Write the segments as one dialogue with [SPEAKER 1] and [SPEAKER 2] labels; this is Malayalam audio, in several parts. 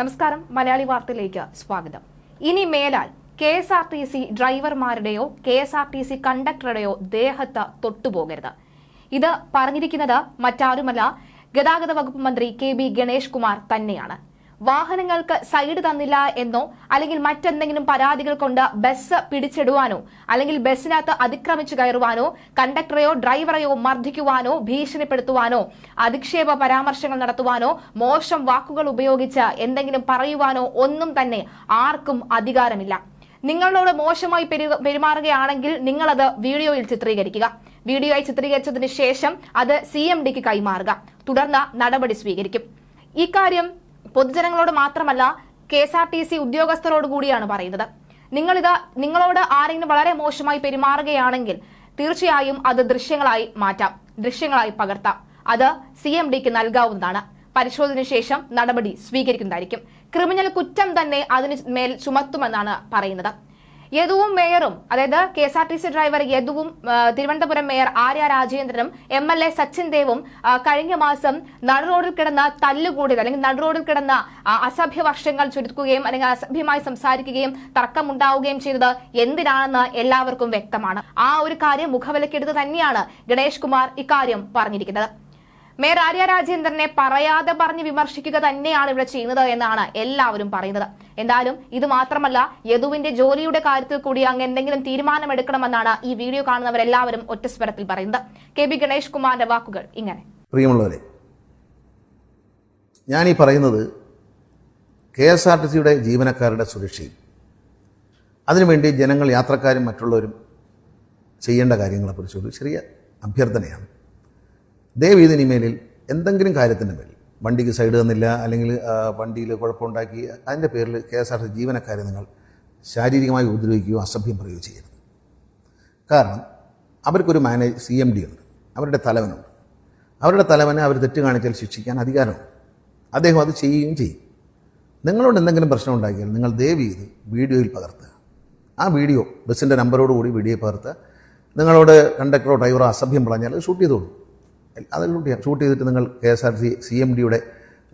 [SPEAKER 1] നമസ്കാരം മലയാളി വാർത്തയിലേക്ക് സ്വാഗതം. ഇനി മേലാൽ K S R T C ഡ്രൈവർമാരുടെയോ K S R T C കണ്ടക്ടറുടെയോ ദേഹത്ത് തൊട്ടുപോകരുത്. ഇത് പറഞ്ഞിരിക്കുന്നത് മറ്റാരുമല്ല ഗതാഗത വകുപ്പ് മന്ത്രി കെ ബി ഗണേഷ് കുമാർ തന്നെയാണ്. വാഹനങ്ങൾക്ക് സൈഡ് തന്നില്ല എന്നോ അല്ലെങ്കിൽ മറ്റെന്തെങ്കിലും പരാതികൾ കൊണ്ട് ബസ് പിടിച്ചിടുവാനോ അല്ലെങ്കിൽ ബസ്സിനകത്ത് അതിക്രമിച്ചു കയറുവാനോ കണ്ടക്ടറെയോ ഡ്രൈവറെയോ മർദ്ദിക്കുവാനോ ഭീഷണിപ്പെടുത്തുവാനോ അധിക്ഷേപ പരാമർശങ്ങൾ നടത്തുവാനോ മോശം വാക്കുകൾ ഉപയോഗിച്ച് എന്തെങ്കിലും പറയുവാനോ ഒന്നും തന്നെ ആർക്കും അധികാരമില്ല. നിങ്ങളോട് മോശമായി പെരു- പെരുമാറുകയാണെങ്കിൽ നിങ്ങളത് വീഡിയോയിൽ ചിത്രീകരിക്കുക. വീഡിയോയിൽ ചിത്രീകരിച്ചതിന് ശേഷം അത് സി എം ഡിക്ക് കൈമാറുക. തുടർന്ന് നടപടി സ്വീകരിക്കും. ഇക്കാര്യം പൊതുജനങ്ങളോട് മാത്രമല്ല K S R T C ഉദ്യോഗസ്ഥരോട് കൂടിയാണ് പറയുന്നത്. നിങ്ങളിത് നിങ്ങളോട് ആരെങ്കിലും വളരെ മോശമായി പെരുമാറുകയാണെങ്കിൽ തീർച്ചയായും അത് ദൃശ്യങ്ങളായി മാറ്റാം ദൃശ്യങ്ങളായി പകർത്താം. അത് സി എം ഡിക്ക് നൽകാവുന്നതാണ്. പരിശോധന ശേഷം നടപടി സ്വീകരിക്കുന്നതായിരിക്കും. ക്രിമിനൽ കുറ്റം തന്നെ അതിന് മേൽ ചുമത്തുമെന്നാണ് പറയുന്നത്. യദുവും മേയറും അതായത് K S R T C driver യദുവും Thiruvananthapuram mayor Arya രാജേന്ദ്രനും എം എൽ എ സച്ചിൻ ദേവും കഴിഞ്ഞ മാസം നടുറോഡിൽ കിടന്ന തല്ലുകൂടിയത് അല്ലെങ്കിൽ നടുറോഡിൽ കിടന്ന അസഭ്യ വർഷങ്ങൾ ചുരുക്കുകയും അല്ലെങ്കിൽ അസഭ്യമായി സംസാരിക്കുകയും തർക്കമുണ്ടാവുകയും ചെയ്തത് എന്തിനാണെന്ന് എല്ലാവർക്കും വ്യക്തമാണ്. ആ ഒരു കാര്യം മുഖവിലക്കെടുത്ത് തന്നെയാണ് ഗണേഷ് കുമാർ ഇക്കാര്യം പറഞ്ഞിരിക്കുന്നത്. മേയർ ആര്യ രാജേന്ദ്രനെ പറയാതെ പറഞ്ഞ് വിമർശിക്കുക തന്നെയാണ് ഇവിടെ ചെയ്യുന്നത് എന്നാണ് എല്ലാവരും പറയുന്നത്. എന്തായാലും ഇത് മാത്രമല്ല യദുവിന്റെ ജോലിയുടെ കാര്യത്തിൽ കൂടി അങ്ങ് എന്തെങ്കിലും തീരുമാനമെടുക്കണമെന്നാണ് ഈ വീഡിയോ കാണുന്നവരെല്ലാവരും ഒറ്റ സ്വരത്തിൽ പറയുന്നത്. കെ ബി ഗണേഷ് കുമാറിന്റെ വാക്കുകൾ ഇങ്ങനെ.
[SPEAKER 2] പ്രിയമുള്ളവരെ ഈ പറയുന്നത് കെ എസ് ആർ ടി സിയുടെ ജീവനക്കാരുടെ സുരക്ഷയും അതിനുവേണ്ടി ജനങ്ങൾ യാത്രക്കാരും മറ്റുള്ളവരും ചെയ്യേണ്ട കാര്യങ്ങളെക്കുറിച്ചൊരു ചെറിയ അഭ്യർത്ഥനയാണ്. ദയവ് ഇതിന് എന്തെങ്കിലും കാര്യത്തിന്റെ മേൽ വണ്ടിക്ക് സൈഡ് തന്നില്ല അല്ലെങ്കിൽ വണ്ടിയിൽ കുഴപ്പമുണ്ടാക്കി അതിന്റെ പേരിൽ കെ എസ് ആർ ടി ജീവനക്കാരെ നിങ്ങൾ ശാരീരികമായി ഉപദ്രവിക്കുകയോ അസഭ്യം പറയുകയോ ചെയ്യരുത്. കാരണം അവർക്കൊരു മാനേജ് സി എം ഡി ഉണ്ട്. അവരുടെ തലവനുണ്ട്. അവരുടെ തലവനെ അവർ തെറ്റ് കാണിച്ചാൽ ശിക്ഷിക്കാൻ അധികാരമുണ്ട്. അദ്ദേഹം അത് ചെയ്യുകയും ചെയ്യും. നിങ്ങളോട് എന്തെങ്കിലും പ്രശ്നം ഉണ്ടാക്കിയാൽ നിങ്ങൾ ദയവ് ചെയ്ത് വീഡിയോയിൽ പകർത്തുക. ആ വീഡിയോ ബസ്സിന്റെ നമ്പറോടുകൂടി വീഡിയോ പകർത്തുക. നിങ്ങളോട് കണ്ടക്ടറോ ഡ്രൈവറോ അസഭ്യം പറഞ്ഞാൽ ഷൂട്ട് ചെയ്തോളൂ. അത് ഷൂട്ട് ഷൂട്ട് ചെയ്തിട്ട് നിങ്ങൾ K S R C C M ഡിയുടെ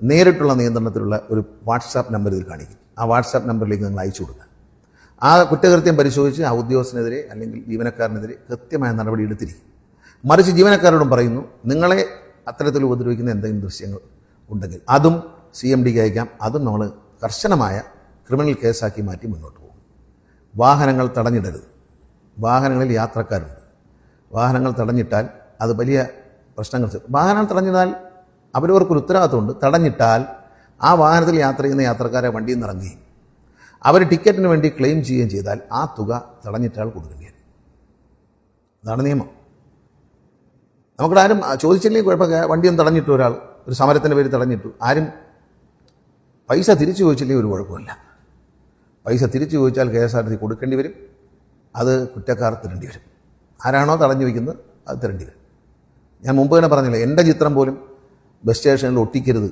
[SPEAKER 2] നേരിട്ടുള്ള നിയന്ത്രണത്തിലുള്ള ഒരു വാട്സാപ്പ് നമ്പർ ഇതിൽ കാണിക്കും. ആ വാട്സാപ്പ് നമ്പറിലേക്ക് നിങ്ങൾ അയച്ചു കൊടുക്കുക. ആ കുറ്റകൃത്യം പരിശോധിച്ച് ആ ഉദ്യോഗസ്ഥനെതിരെ അല്ലെങ്കിൽ ജീവനക്കാരനെതിരെ കൃത്യമായ നടപടി എടുത്തിരിക്കും. മറിച്ച് ജീവനക്കാരോടും പറയുന്നു നിങ്ങളെ അത്തരത്തിൽ ഉപദ്രവിക്കുന്ന എന്തെങ്കിലും ദൃശ്യങ്ങൾ ഉണ്ടെങ്കിൽ അതും സി എം ഡിക്ക് അയക്കാം. അതും നമ്മൾ കർശനമായ ക്രിമിനൽ കേസാക്കി മാറ്റി മുന്നോട്ട് പോകും. വാഹനങ്ങൾ തടഞ്ഞിടരുത്. വാഹനങ്ങളിൽ യാത്രക്കാരുണ്ട്. വാഹനങ്ങൾ തടഞ്ഞിട്ടാൽ അത് വലിയ പ്രശ്നങ്ങൾ വാഹനം തടഞ്ഞിട്ടാൽ അവരവർക്കൊരു ഉത്തരവാദിത്തമുണ്ട് തടഞ്ഞിട്ടാൽ ആ വാഹനത്തിൽ യാത്ര ചെയ്യുന്ന യാത്രക്കാരെ വണ്ടിയിൽ നിന്ന് ഇറങ്ങുകയും അവർ ടിക്കറ്റിന് വേണ്ടി ക്ലെയിം ചെയ്യുകയും ചെയ്താൽ ആ തുക തടഞ്ഞിട്ടാൽ കൊടുക്കേണ്ടി അതാണ് നിയമം. നമുക്കിവിടെ ആരും ചോദിച്ചില്ലെങ്കിൽ കുഴപ്പമില്ല. വണ്ടിയൊന്നും തടഞ്ഞിട്ടു ഒരാൾ ഒരു സമരത്തിന്റെ പേര് തടഞ്ഞിട്ടു. ആരും പൈസ തിരിച്ചു ചോദിച്ചില്ലെങ്കിൽ ഒരു കുഴപ്പമില്ല. പൈസ തിരിച്ചു ചോദിച്ചാൽ കെ എസ് ആർ ടി കൊടുക്കേണ്ടി വരും. അത് കുറ്റക്കാർ തരേണ്ടി വരും. ആരാണോ തടഞ്ഞു വയ്ക്കുന്നത് അത് തരേണ്ടി വരും. ഞാൻ മുമ്പ് തന്നെ പറഞ്ഞില്ല എന്റെ ചിത്രം പോലും ബസ് സ്റ്റേഷനിൽ ഒട്ടിക്കരുത്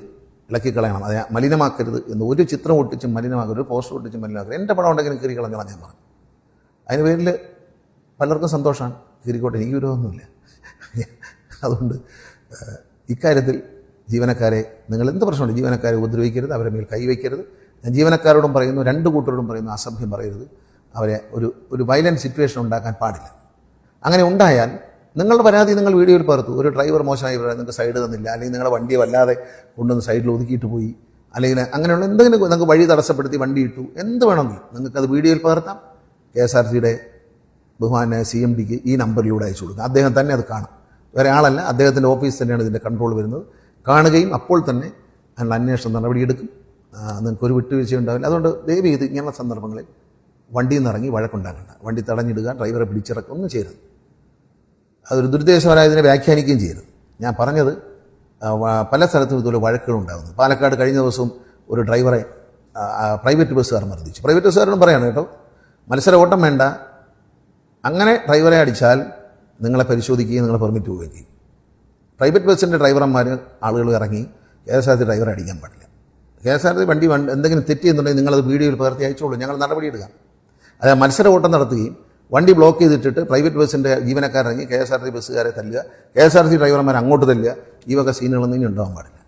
[SPEAKER 2] ഇളക്കി കളയണം അത് മലിനമാക്കരുത് എന്ന് ഒരു ചിത്രം ഒട്ടിച്ച് മലിനമാക്കരുത് ഒരു പോസ്റ്റർ ഒട്ടിച്ച് മലിനമാക്കരുത്. എന്റെ പടം ഉണ്ടെങ്കിലും കീറി കളഞ്ഞോളാം ഞാൻ പറഞ്ഞു. അതിന് പേരിൽ പലർക്കും സന്തോഷമാണ് കീറിക്കോട്ടെ എനിക്ക് വിരോധമൊന്നുമില്ല. അതുകൊണ്ട് ഇക്കാര്യത്തിൽ ജീവനക്കാരെ നിങ്ങൾ എന്ത് പ്രശ്നമുണ്ട് ജീവനക്കാരെ ഉപദ്രവിക്കരുത് അവരെ മേൽ കൈവയ്ക്കരുത്. ഞാൻ ജീവനക്കാരോടും പറയുന്നു രണ്ട് കൂട്ടരോടും പറയുന്നു അസഭ്യം പറയരുത്. അവരെ ഒരു ഒരു വയലന്റ് സിറ്റുവേഷൻ ഉണ്ടാക്കാൻ പാടില്ല. അങ്ങനെ ഉണ്ടായാൽ നിങ്ങളുടെ പരാതി നിങ്ങൾ വീഡിയോയിൽ പകർത്തു. ഒരു ഡ്രൈവർ മോശമായി നിങ്ങൾക്ക് സൈഡ് തന്നില്ല. അല്ലെങ്കിൽ നിങ്ങളുടെ വണ്ടി വല്ലാതെ കൊണ്ടുവന്ന് സൈഡിൽ ഒതുക്കിയിട്ട് പോയി. അല്ലെങ്കിൽ അങ്ങനെയുള്ള എന്തെങ്കിലും നിങ്ങൾക്ക് വഴി തടസ്സപ്പെടുത്തി വണ്ടി ഇട്ടു. എന്ത് വേണമെങ്കിലും നിങ്ങൾക്കത് വീഡിയോയിൽ പകർത്താം. കെ എസ് ആർ സിയുടെ ബഹുമാന സി എം ഡിക്ക് ഈ നമ്പറിലൂടെ അയച്ചു കൊടുക്കുക അദ്ദേഹം തന്നെ അത് കാണും. വേറെ ആളല്ല അദ്ദേഹത്തിന്റെ ഓഫീസ് തന്നെയാണ് ഇതിന്റെ കൺട്രോൾ വരുന്നത്. കാണുകയും അപ്പോൾ തന്നെ അതിനുള്ള അന്വേഷണ നടപടിയെടുക്കും നിങ്ങൾക്കൊരു വിട്ടുവീഴ്ച ഉണ്ടാവില്ല. അതുകൊണ്ട് ദയവ് ചെയ്ത് ഇങ്ങനെയുള്ള സന്ദർഭങ്ങളിൽ വണ്ടിയിൽ നിന്ന് ഇറങ്ങി വഴക്കുണ്ടാക്കണ്ട. വണ്ടി തടഞ്ഞിടുക ഡ്രൈവറെ പിടിച്ചിറക്കുക ഒന്നും ചെയ്യരുത്. അതൊരു ദുരുദ്ദേശപരമായി ഇതിനെ വ്യാഖ്യാനിക്കുകയും ചെയ്യരുത്. ഞാൻ പറഞ്ഞത് പല സ്ഥലത്തും ഇതുപോലെ വഴക്കുകൾ ഉണ്ടാകുന്നു പാലക്കാട് കഴിഞ്ഞ ദിവസം ഒരു ഡ്രൈവറെ പ്രൈവറ്റ് ബസ്സുകാർ മർദ്ദിച്ചു. പ്രൈവറ്റ് ബസ്സുകാരനും പറയാണ് കേട്ടോ മത്സര ഓട്ടം വേണ്ട. അങ്ങനെ ഡ്രൈവറെ അടിച്ചാൽ നിങ്ങളെ പരിശോധിക്കുകയും നിങ്ങളെ പെർമിറ്റ് പോവുകയും ചെയ്യും. പ്രൈവറ്റ് ബസ്സിന്റെ ഡ്രൈവർമാർ ആളുകൾ ഇറങ്ങി കെ എസ് ആർ ടി ഡ്രൈവറെ അടിക്കാൻ പാടില്ല. കെ എസ് ആർ ടി വണ്ടി എന്തെങ്കിലും തെറ്റിയെന്നുണ്ടെങ്കിൽ നിങ്ങളത് വീഡിയോയിൽ പകർത്തി അയച്ചോളൂ. ഞങ്ങൾ നടപടിയെടുക്കാം അതായത് മത്സര ഓട്ടം നടത്തുകയും വണ്ടി ബ്ലോക്ക് ചെയ്തിട്ടിട്ട് പ്രൈവറ്റ് ബസ്സിന്റെ ജീവനക്കാരിറങ്ങി കെ എസ് ആർ ടി ബസ്സുകാരെ തല്ലുക. കെ എസ് ആർ ടി ഡ്രൈവർമാർ അങ്ങോട്ട് തല്ലുക. ഈ വക സീനുകളൊന്നും ഇനി ഉണ്ടാവാൻ പാടില്ല.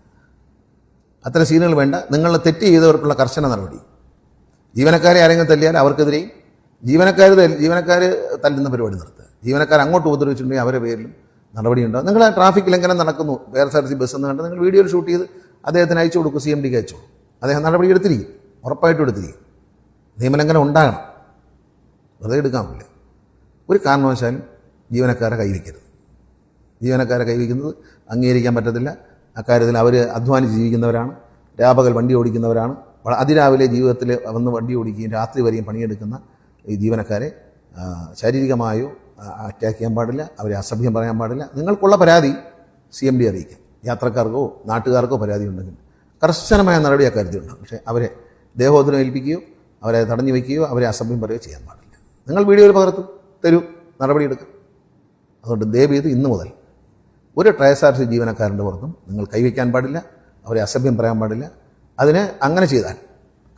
[SPEAKER 2] അത്തരം സീനുകൾ വേണ്ട. നിങ്ങൾ തെറ്റ് ചെയ്തവർക്കുള്ള കർശന നടപടി. ജീവനക്കാരെ ആരെങ്കിലും തല്ലിയാൽ അവർക്കെതിരെയും ജീവനക്കാർ ജീവനക്കാർ തല്ലുന്ന പരിപാടി നിർത്തുക. ജീവനക്കാർ അങ്ങോട്ട് ഉപദ്രവിച്ചിട്ടുണ്ടെങ്കിൽ അവരുടെ പേരിലും നടപടി ഉണ്ടാവും. നിങ്ങൾ ആ ട്രാഫിക് ലംഘനം നടക്കുന്നു. K S R T bus എന്ന് കണ്ട് നിങ്ങൾ വീഡിയോയിൽ ഷൂട്ട് ചെയ്ത് അദ്ദേഹത്തിന് അയച്ചു കൊടുക്കും. സി എം ഡിക്ക് അയച്ചു കൊടുക്കും. അദ്ദേഹം നടപടി എടുത്തിരിക്കും. ഉറപ്പായിട്ടും എടുത്തിരിക്കും. നിയമലംഘനം ഉണ്ടാകണം. വെറുതെ എടുക്കാൻ പറ്റില്ല ഒരു കാരണവശാലും ജീവനക്കാരെ കൈവരിക്കരുത് ജീവനക്കാരെ കൈവരിക്കുന്നത് അംഗീകരിക്കാൻ പറ്റത്തില്ല. അക്കാര്യത്തിൽ അവർ അധ്വാനിച്ച് ജീവിക്കുന്നവരാണ്. രാപകൽ വണ്ടി ഓടിക്കുന്നവരാണ്. അതിരാവിലെ ജീവിതത്തിൽ വന്ന് വണ്ടി ഓടിക്കുകയും രാത്രി വരെയും പണിയെടുക്കുന്ന ഈ ജീവനക്കാരെ ശാരീരികമായോ അറ്റാക്ക് ചെയ്യാൻ പാടില്ല. അവരെ അസഭ്യം പറയാൻ പാടില്ല. നിങ്ങൾക്കുള്ള പരാതി സി എം ഡി അറിയിക്കാം. യാത്രക്കാർക്കോ നാട്ടുകാർക്കോ പരാതി ഉണ്ടെങ്കിൽ. കർശനമായ നടപടി അക്കാര്യത്തിൽ ഉണ്ടാകും പക്ഷേ അവരെ ദേഹോദരം ഏൽപ്പിക്കുകയോ അവരെ തടഞ്ഞു വയ്ക്കുകയോ അവരെ അസഭ്യം പറയുകയോ ചെയ്യാൻ പാടില്ല. നിങ്ങൾ വീഡിയോയിൽ പകർത്തും. തരൂ നടപടിയെടുക്കും. അതുകൊണ്ട് ദയവ് ചെയ്ത് ഇന്ന് മുതൽ ഒരു ട്രയസാർസി ജീവനക്കാരന്റെ പുറത്തും നിങ്ങൾ കൈവയ്ക്കാൻ പാടില്ല അവരെ അസഭ്യം പറയാൻ പാടില്ല. അതിന് അങ്ങനെ ചെയ്താൽ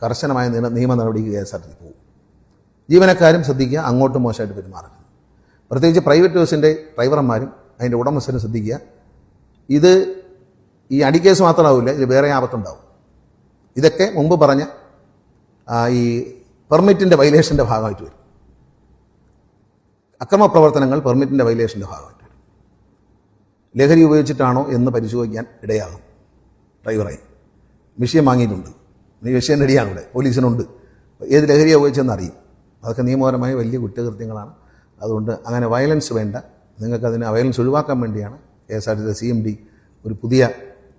[SPEAKER 2] കർശനമായ നിയമ നടപടിക്ക് കെ എസ് ആർ ടി പോകും. ജീവനക്കാരും ശ്രദ്ധിക്കുക അങ്ങോട്ടും മോശമായിട്ട് പെരുമാറുക പ്രത്യേകിച്ച് പ്രൈവറ്റ് ബസ്സിന്റെ ഡ്രൈവർമാരും അതിന്റെ ഉടമസ്ഥരും ശ്രദ്ധിക്കുക. ഇത് ഈ അടിക്കേസ് മാത്രമാവില്ല ഇത് വേറെ ആപത്തുണ്ടാവും. ഇതൊക്കെ മുമ്പ് പറഞ്ഞ ഈ പെർമിറ്റിന്റെ വൈലേഷന്റെ ഭാഗമായിട്ട് വരും. അക്രമ പ്രവർത്തനങ്ങൾ പെർമിറ്റിന്റെ വയലേഷന്റെ ഭാഗമായിട്ട് വരും ലഹരി ഉപയോഗിച്ചിട്ടാണോ എന്ന് പരിശോധിക്കാൻ ഇടയാകും. ഡ്രൈവറെ വിഷയം വാങ്ങിയിട്ടുണ്ട്. ഈ വിഷയം റെഡിയാണ് ഇവിടെ പോലീസിനുണ്ട്. ഏത് ലഹരിയാണ് ഉപയോഗിച്ചെന്ന് അറിയും. അതൊക്കെ നിയമപരമായ വലിയ കുറ്റകൃത്യങ്ങളാണ്. അതുകൊണ്ട് അങ്ങനെ വയലൻസ് വേണ്ട. നിങ്ങൾക്കതിന് വയലൻസ് ഒഴിവാക്കാൻ വേണ്ടിയാണ് K S R T C M D ഒരു പുതിയ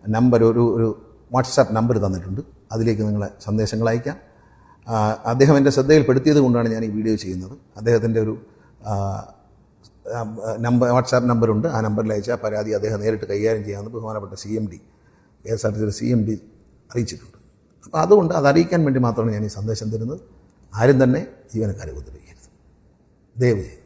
[SPEAKER 2] നമ്പർ ഒരു ഒരു വാട്സാപ്പ് നമ്പർ തന്നിട്ടുണ്ട്. അതിലേക്ക് നിങ്ങളെ സന്ദേശങ്ങൾ അയക്കാം. അദ്ദേഹം എന്റെ ശ്രദ്ധയിൽപ്പെടുത്തിയത് കൊണ്ടാണ് ഞാൻ ഈ വീഡിയോ ചെയ്യുന്നത്. അദ്ദേഹത്തിന്റെ ഒരു നമ്പർ വാട്സാപ്പ് നമ്പറുണ്ട്. ആ നമ്പറിൽ അയച്ചാൽ പരാതി അദ്ദേഹം നേരിട്ട് കൈകാര്യം ചെയ്യാമെന്ന് ബഹുമാനപ്പെട്ട C M D K S R T C M D അറിയിച്ചിട്ടുണ്ട്. അപ്പോൾ അതുകൊണ്ട് അത് അറിയിക്കാൻ വേണ്ടി മാത്രമാണ് ഞാൻ ഈ സന്ദേശം തരുന്നത്. ആരും തന്നെ ജീവനക്കാരെ ഉപദ്രവിക്കരുത്. ദയവ് ചെയ്ത്.